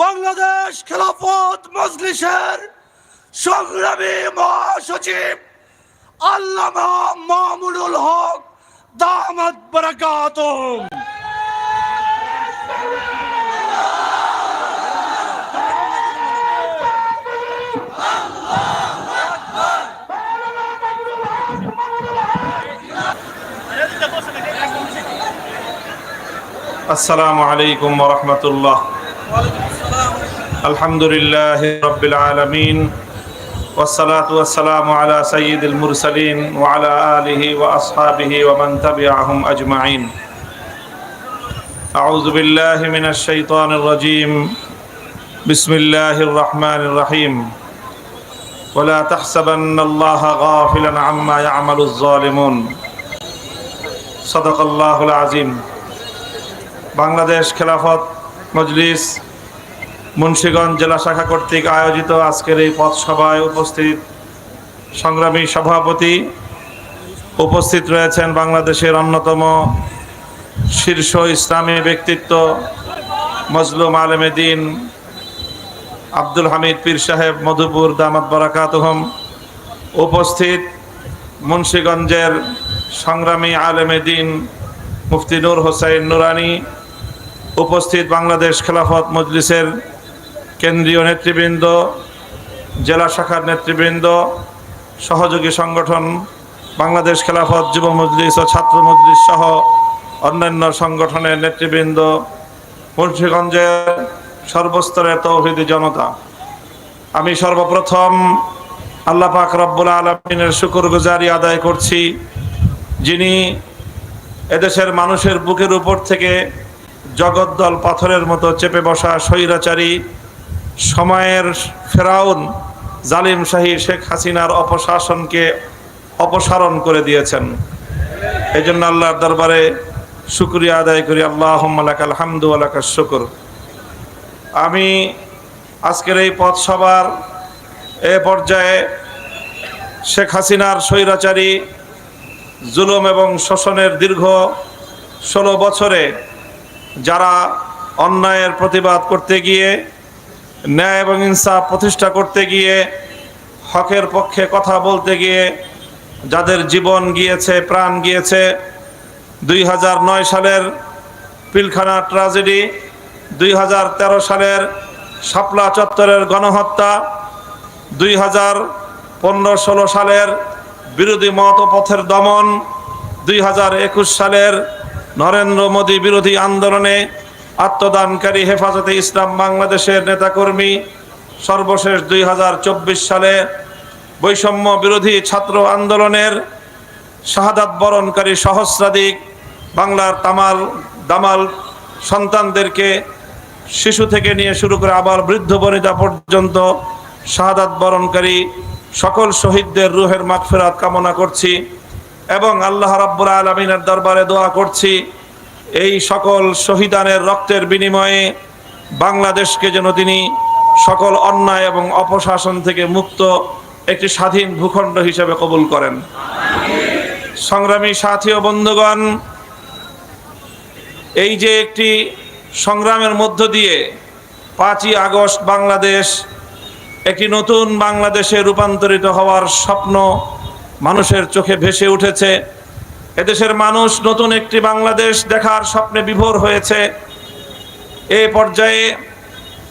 বাংলাদেশ খেলাফত মজলিসের সংগ্রামী মহাসচিব আল্লামা মামুনুল হক দামাত বারাকাতুম السلام عليكم ورحمة الله. الحمد لله رب العالمين والصلاة والسلام على سيد المرسلين وعلى آله وأصحابه ومن تبعهم أجمعين. أعوذ بالله من الشيطان الرجيم. بسم الله الرحمن الرحيم. ولا تحسبن الله غافلا عما يعمل الظالمون. صدق الله العظيم. বাংলাদেশ খেলাফত মজলিস মুন্সীগঞ্জ জেলা শাখা কর্তৃক আয়োজিত আজকের এই পথসভায় উপস্থিত সংগ্রামী সভাপতি উপস্থিত রয়েছেন বাংলাদেশের অন্যতম শীর্ষ ইসলামী ব্যক্তিত্ব, মজলুম আলমে দিন আব্দুল হামিদ পীর সাহেব মধুপুর দামাত বরাকাতহম। উপস্থিত মুন্সীগঞ্জের সংগ্রামী আলেমে দিন মুফতি নূর হোসাইন নুরানি উপস্থিত বাংলাদেশ খেলাফত মজলিসের কেন্দ্রীয় নেতৃবৃন্দ, জেলা শাখার নেতৃবৃন্দ, সহযোগী সংগঠন, বাংলাদেশ খেলাফত যুব মজলিস ও ছাত্র মজলিস সহ অন্যান্য সংগঠনের নেতৃবৃন্দ, মুন্সীগঞ্জের সর্বস্তরের তৌহিদি জনতা। আমি সর্বপ্রথম আল্লাহ পাক রব্বুল আলমিনের শুকুর গুজারি আদায় করছি, যিনি এদেশের মানুষের বুকের উপর থেকে জগদ্দল পাথরের মতো চেপে বসা স্বৈরাচারী সময়ের ফেরাউন জালিম শাহী শেখ হাসিনার অপশাসনকে অপসারণ করে দিয়েছেন। এই জন্য আল্লাহর দরবারে শুক্রিয়া আদায় করি। আল্লাহ হামদু আলাকা শুকুর। আমি আজকের এই পথসভার এ পর্যায়ে শেখ হাসিনার স্বৈরাচারী, জুলুম এবং শোষণের দীর্ঘ ষোলো বছরে যারা অন্যায়ের প্রতিবাদ করতে গিয়ে, ন্যায় এবং ইনসাফ প্রতিষ্ঠা করতে গিয়ে, হকের পক্ষে কথা বলতে গিয়ে, যাদের জীবন গিয়েছে, প্রাণ গিয়েছে, দুই হাজার নয় সালের পিলখানা ট্রাজেডি, দুই হাজার তেরো সালের শাপলা চত্বরের গণহত্যা, দুই হাজার পনেরো ষোলো সালের বিরোধী মত পথের দমন, দুই হাজার একুশ সালের নরেন্দ্র মোদী বিরোধী আন্দোলনে আত্মদানকারী হেফাজতে ইসলাম বাংলাদেশের নেতাকর্মী সর্বশেষ দুই হাজার চব্বিশ সালে বৈষম্য বিরোধী ছাত্র আন্দোলনের শাহাদাত বরণকারী সহস্রাধিক বাংলার তামাল, দামাল সন্তানদেরকে শিশু থেকে নিয়ে শুরু করে আবার বৃদ্ধ বনিতা পর্যন্ত শাহাদাত বরণকারী সকল শহীদদের রুহের মাগফেরাত কামনা করছি। এবং আল্লাহ রাব্বুল আলমিনের দরবারে দোয়া করছি, এই সকল শহীদানের রক্তের বিনিময়ে বাংলাদেশকে যেন তিনি সকল অন্যায় এবং অপশাসন থেকে মুক্ত একটি স্বাধীন ভূখণ্ড হিসেবে কবুল করেন। সংগ্রামী সাথী ও বন্ধুগণ, এই যে একটি সংগ্রামের মধ্য দিয়ে পাঁচই আগস্ট বাংলাদেশ একটি নতুন বাংলাদেশে রূপান্তরিত হওয়ার স্বপ্ন মানুষের চোখে ভেসে উঠেছে। এদেশের মানুষ নতুন একটি বাংলাদেশ দেখার স্বপ্নে বিভোর হয়েছে। এ পর্যায়ে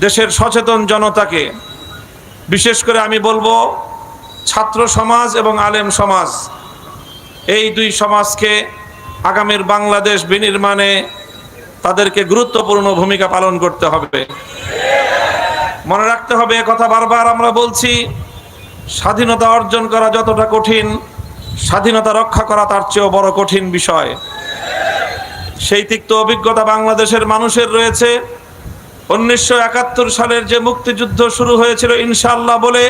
দেশের সচেতন জনতাকে, বিশেষ করে আমি বলব ছাত্র সমাজ এবং আলেম সমাজ, এই দুই সমাজকে আগামীর বাংলাদেশ বিনির্মাণে তাদেরকে গুরুত্বপূর্ণ ভূমিকা পালন করতে হবে। মনে রাখতে হবে কথা বারবার আমরা বলছি স্বাধীনতা অর্জন করা যতটা কঠিন, স্বাধীনতা রক্ষা করা তার চেয়েও বড় কঠিন বিষয়। সেই তিক্ত অভিজ্ঞতা বাংলাদেশের মানুষের রয়েছে। উনিশশো একাত্তর সালের যে মুক্তিযুদ্ধ শুরু হয়েছিল ইনশাল্লাহ বলে,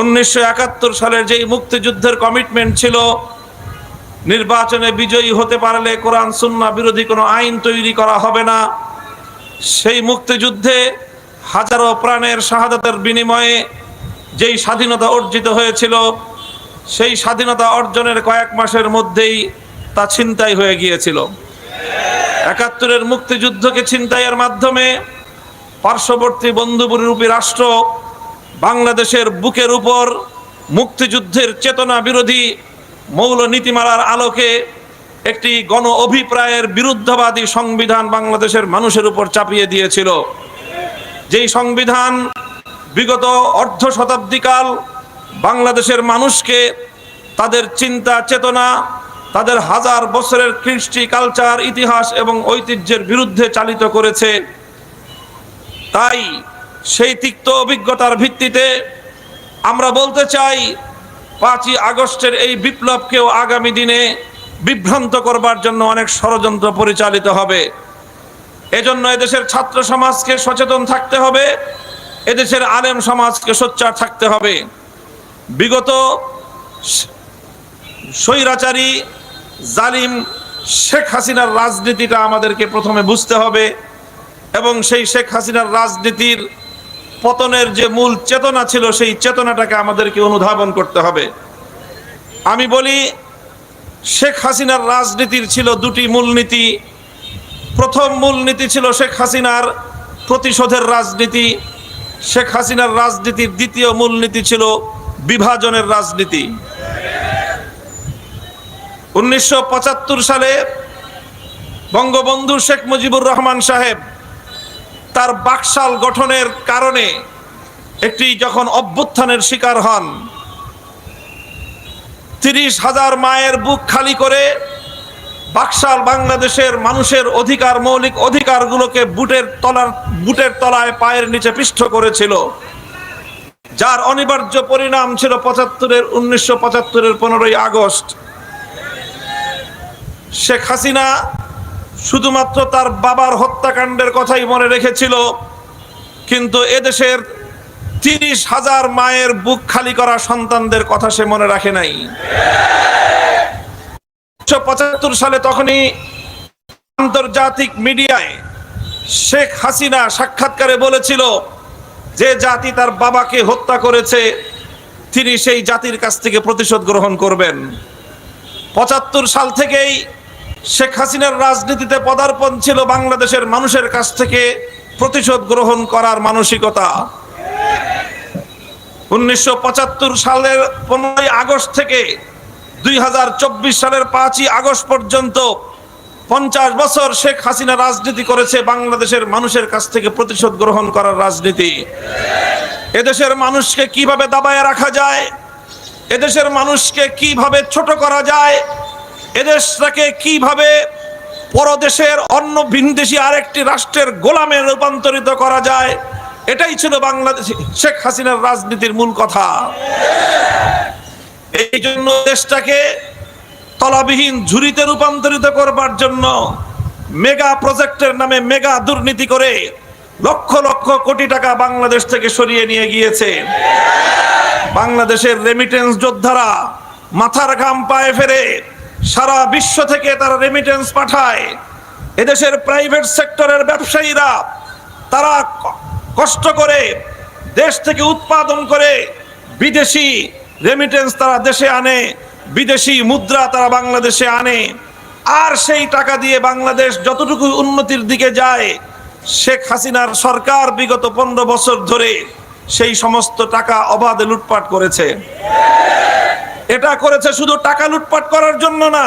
উনিশশো একাত্তর সালের যেই মুক্তিযুদ্ধের কমিটমেন্ট ছিল, নির্বাচনে বিজয়ী হতে পারলে কোরআন সুন্না বিরোধী কোনো আইন তৈরি করা হবে না। সেই মুক্তিযুদ্ধে হাজারো প্রাণের শাহাদাতের বিনিময়ে যেই স্বাধীনতা অর্জিত হয়েছিল, সেই স্বাধীনতা অর্জনের কয়েক মাসের মধ্যেই তা ছিনতাই হয়ে গিয়েছিল। একাত্তরের মুক্তিযুদ্ধকে ছিনতাইয়ের মাধ্যমে পার্শ্ববর্তী বন্ধুরূপী রাষ্ট্র বাংলাদেশের বুকের উপর মুক্তিযুদ্ধের চেতনা বিরোধী মৌল নীতিমালার আলোকে একটি গণ অভিপ্রায়ের বিরুদ্ধবাদী সংবিধান বাংলাদেশের মানুষের উপর চাপিয়ে দিয়েছিল। যেই সংবিধান বিগত অর্ধ শতাব্দীকাল বাংলাদেশের মানুষকে তাদের চিন্তা, চেতনা, তাদের হাজার বছরের কৃষ্টি কালচার, ইতিহাস এবং ঐতিহ্যের বিরুদ্ধে চালিত করেছে। তাই সেই তিক্ত অভিজ্ঞতার ভিত্তিতে আমরা বলতে চাই, পাঁচই আগস্টের এই বিপ্লবকেও আগামী দিনে বিভ্রান্ত করবার জন্য অনেক ষড়যন্ত্র পরিচালিত হবে। এজন্য এদেশের ছাত্র সমাজকে সচেতন থাকতে হবে। এদেশের আলেম সমাজকে সোচ্চার থাকতে হবে। বিগত স্বৈরাচারী জালিম শেখ হাসিনার রাজনীতিটা আমাদেরকে প্রথমে বুঝতে হবে এবং সেই শেখ হাসিনার রাজনীতির পতনের যে মূল চেতনা ছিল, সেই চেতনাটাকে আমাদেরকে অনুধাবন করতে হবে। আমি বলি, শেখ হাসিনার রাজনীতির ছিল দুটি মূলনীতি। প্রথম মূলনীতি ছিল শেখ হাসিনার প্রতিশোধের রাজনীতি শেখ হাসিনার রাজনীতির দ্বিতীয় মূলনীতি ছিল বিভাজনের রাজনীতি। উনিশশো পঁচাত্তর সালে বঙ্গবন্ধু শেখ মুজিবুর রহমান সাহেব তার বাকশাল গঠনের কারণে একটি যখন অভ্যুত্থানের শিকার হন, তিরিশ হাজার মায়ের বুক খালি করে বাকশাল বাংলাদেশের মানুষের অধিকার, মৌলিক অধিকারগুলোকে বুটের তলার, বুটের তলায় পায়ের নিচে পৃষ্ঠ করেছিল। যার অনিবার্য পরিণাম ছিল পঁচাত্তরের, উনিশশো পঁচাত্তরের পনেরোই আগস্ট। শেখ হাসিনা শুধুমাত্র তার বাবার হত্যাকাণ্ডের কথাই মনে রেখেছিল, কিন্তু এদেশের তিরিশ হাজার মায়ের বুক খালি করা সন্তানদের কথা সে মনে রাখে নাই। উনিশশো পঁচাত্তর সালে তখনই আন্তর্জাতিক মিডিয়ায় শেখ হাসিনা সাক্ষাৎকারে বলেছিল যে জাতি তার বাবাকে হত্যা করেছে, তিনি সেই জাতির কাছ থেকে প্রতিশোধ গ্রহণ করবেন। পঁচাত্তর সাল থেকেই শেখ হাসিনার রাজনীতিতে পদার্পণ ছিল বাংলাদেশের মানুষের কাছ থেকে প্রতিশোধ গ্রহণ করার মানসিকতা। উনিশশো পঁচাত্তর সালের পনেরোই আগস্ট থেকে দুই হাজার চব্বিশ সালের পাঁচই আগস্ট পর্যন্ত পঞ্চাশ বছর শেখ হাসিনা রাজনীতি করেছে, বাংলাদেশের মানুষের কাছ থেকে প্রতিশোধ গ্রহণ করার রাজনীতি। এদেশের মানুষকে কীভাবে দাবায় রাখা যায়, এদেশের মানুষকে কীভাবে ছোট করা যায়, এদেশটাকে কীভাবে পরদেশের অন্য ভিনদেশি আরেকটি রাষ্ট্রের গোলামে রূপান্তরিত করা যায়, এটাই ছিল বাংলাদেশ শেখ হাসিনার রাজনীতির মূল কথা। এই জন্য দেশটাকে তলাবিহীন ঝুড়িতে রূপান্তরিত করবার জন্য মেগা প্রজেক্টের নামে মেগা দুর্নীতি করে লক্ষ লক্ষ কোটি টাকা বাংলাদেশ থেকে সরিয়ে নিয়ে গিয়েছে। বাংলাদেশের রেমিটেন্স যোদ্ধারা মাথার ঘাম পায়ে ফেরে সারা বিশ্ব থেকে তারা রেমিটেন্স পাঠায়। এদেশের প্রাইভেট সেক্টরের ব্যবসায়ীরা তারা কষ্ট করে দেশ থেকে উৎপাদন করে বিদেশি রেমিটেন্স তারা দেশে আনে, বিদেশি মুদ্রা তারা বাংলাদেশে আনে। আর সেই টাকা দিয়ে বাংলাদেশ যতটুকু উন্নতির দিকে যায়, শেখ হাসিনার সরকার বিগত পনেরো বছর ধরে সেই সমস্ত টাকা অবাধে লুটপাট করেছে। এটা করেছে শুধু টাকা লুটপাট করার জন্য না,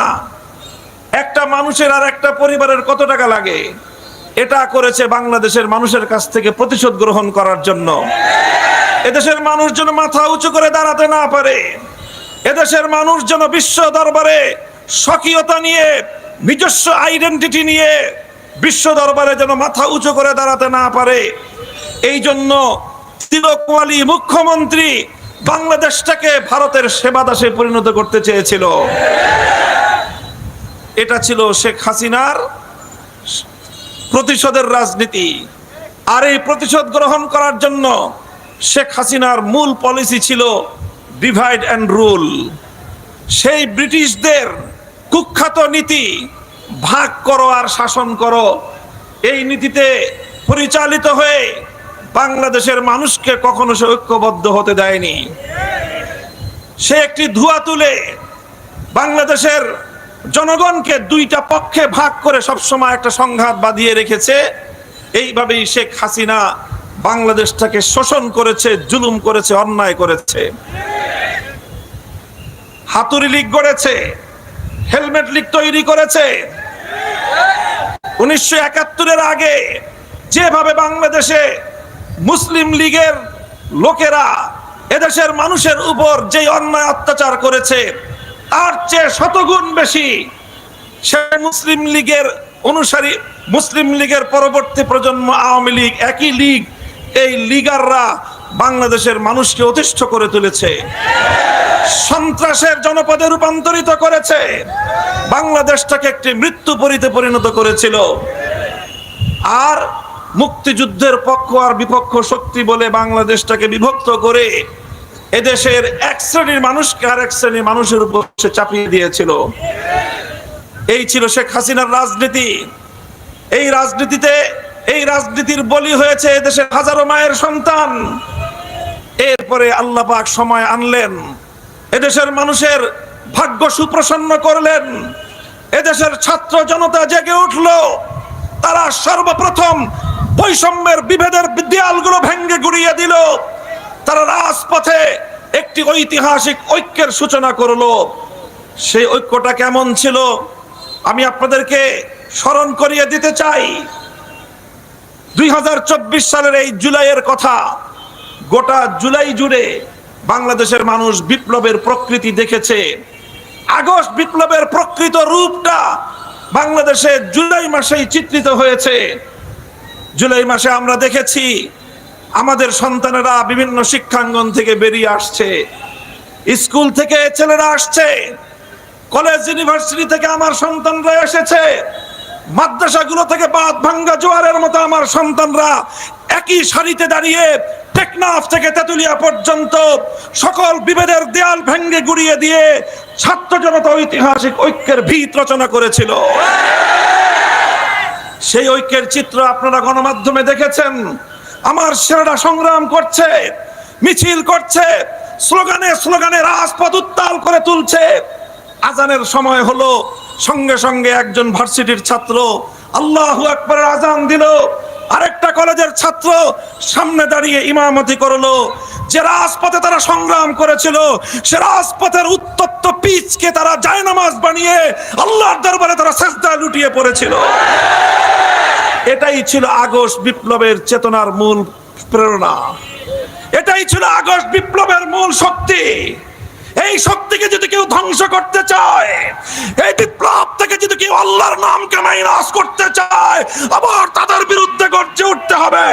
একটা মানুষের আর একটা পরিবারের কত টাকা লাগে? এটা করেছে বাংলাদেশের মানুষের কাছ থেকে প্রতিশোধ গ্রহণ করার জন্য। এদেশের মানুষ যেন মাথা উঁচু করে দাঁড়াতে না পারে। এদেশের মানুষ যেন বিশ্ব দরবারে স্বকীয়তা নিয়ে, নিজস্ব আইডেন্টিটি নিয়ে বিশ্ব দরবারে যেন মাথা উঁচু করে দাঁড়াতে না পারে। এই জন্য তিলকওয়ালি মুখ্যমন্ত্রী বাংলাদেশটাকে ভারতের সেবা দাসে পরিণত করতে চেয়েছিল। এটা ছিল শেখ হাসিনার প্রতিশোধের রাজনীতি। আর এই প্রতিশোধ গ্রহণ করার জন্য শেখ হাসিনার মূল পলিসি ছিল ডিভাইড অ্যান্ড রুল সেই ব্রিটিশদের কুখ্যাত নীতি, ভাগ করো আর শাসন করো, এই নীতিতে পরিচালিত হয়ে বাংলাদেশের মানুষকে কখনো সে ঐক্যবদ্ধ হতে দেয়নি। সে একটি ধোঁয়া তুলে বাংলাদেশের জনগণকে দুইটা পক্ষে ভাগ করে সবসময় একটা সংঘাত বাঁধিয়ে রেখেছে। এইভাবেই শেখ হাসিনা বাংলাদেশটাকে শোষণ করেছে, জুলুম করেছে, অন্যায় করেছে। হাতুড়ি লীগ গড়েছে, হেলমেট লীগ তৈরি করেছে। উনিশশো একাত্তরের আগে যেভাবে বাংলাদেশে মুসলিম লীগের লোকেরা এদেশের মানুষের উপর যে অন্যায় অত্যাচার করেছে, তার চেয়ে শতগুণ বেশি সে মুসলিম লীগের অনুসারী, মুসলিম লীগের পরবর্তী প্রজন্ম আওয়ামী লীগ, একই লীগ এই লিগাররা বাংলাদেশের মানুষকে অতিষ্ঠ করে তুলেছে, সন্ত্রাসের জনপদে রূপান্তরিত করেছে, বাংলাদেশটাকে একটি মৃত্যু পরিতে পরিণত করেছিল। আর মুক্তিযুদ্ধের পক্ষ আর বিপক্ষ শক্তি বলে বাংলাদেশটাকে বিভক্ত করে এদেশের এক শ্রেণির মানুষকে আর এক শ্রেণির মানুষের উপর সে চাপিয়ে দিয়েছিল। এই ছিল শেখ হাসিনার রাজনীতি। এই রাজনীতিতে এই রাজনীতির বলি হয়েছে এদেশের হাজারো মায়ের সন্তান। এরপরে আল্লাহ পাক সময় আনলেন। এদেশের মানুষের ভাগ্য সুপ্রসন্ন করলেন। এদেশের ছাত্র জনতা জেগে উঠল। তারা সর্বপ্রথম বৈষম্যের বিভেদের দেয়ালগুলো ভেঙ্গে গুড়িয়ে দিল। তারা রাজপথে একটি ঐতিহাসিক ঐক্যের সূচনা করল। সেই ঐক্যটা কেমন ছিল? আমি আপনাদেরকে স্মরণ করিয়ে দিতে চাই। দুই হাজার চব্বিশ সালের এই জুলাইয়ের কথা গোটা জুলাই জুড়ে বাংলাদেশের মানুষ বিপ্লবের প্রকৃতি দেখেছে। আগস্ট বিপ্লবের প্রকৃত রূপটা বাংলাদেশে জুলাই মাসেই চিত্রিত হয়েছে। জুলাই মাসে আমরা দেখেছি আমাদের সন্তানেরা বিভিন্ন শিক্ষাঙ্গন থেকে বেরিয়ে আসছে। স্কুল থেকে ছেলেরা আসছে। কলেজ, ইউনিভার্সিটি থেকে আমার সন্তানরা এসেছে। মাদ্রাসাগুলো থেকে বাদ ভাঙ্গা জোয়ারের মতো আমার সন্তানরা একই সারিতে দাঁড়িয়ে টেকনাফ থেকে তেতুলিয়া পর্যন্ত সকল বিভেদের দেয়াল ভেঙ্গে গুড়িয়ে দিয়ে ছাত্র জনতা ঐতিহাসিক ঐক্যের ভিত রচনা করেছিল। সেই ঐক্যের চিত্র আপনারা গণমাধ্যমে দেখেছেন। আমার ছেলেরা সংগ্রাম করছে, মিছিল করছে, স্লোগানে স্লোগানে রাজপথ উত্তাল করে তুলছে। আজানের সময় হলো সঙ্গে সঙ্গে একজন ভার্সিটির ছাত্র আল্লাহ আকবরের আজান দিল। আরেকটা কলেজের ছাত্র সামনে দাঁড়িয়ে ইমামতি করল। যে রাজপথে তারা সংগ্রাম করেছিল, সে রাজপথের উত্তপ্ত পিচকে তারা জায়নামাজ বানিয়ে আল্লাহর দরবারে তারা সেজদায় লুটিয়ে পড়েছিল। এটাই ছিল আগস্ট বিপ্লবের চেতনার মূল প্রেরণা। এটাই ছিল আগস্ট বিপ্লবের মূল শক্তি। এই শক্তিকে যদি কেউ ধ্বংস করতে চায়, এই বিপ্লব থেকে যদি কেউ আল্লাহর নামকে মাইনাস করতে চায়, আবার তাদের বিরুদ্ধে গর্জে উঠতে হবে।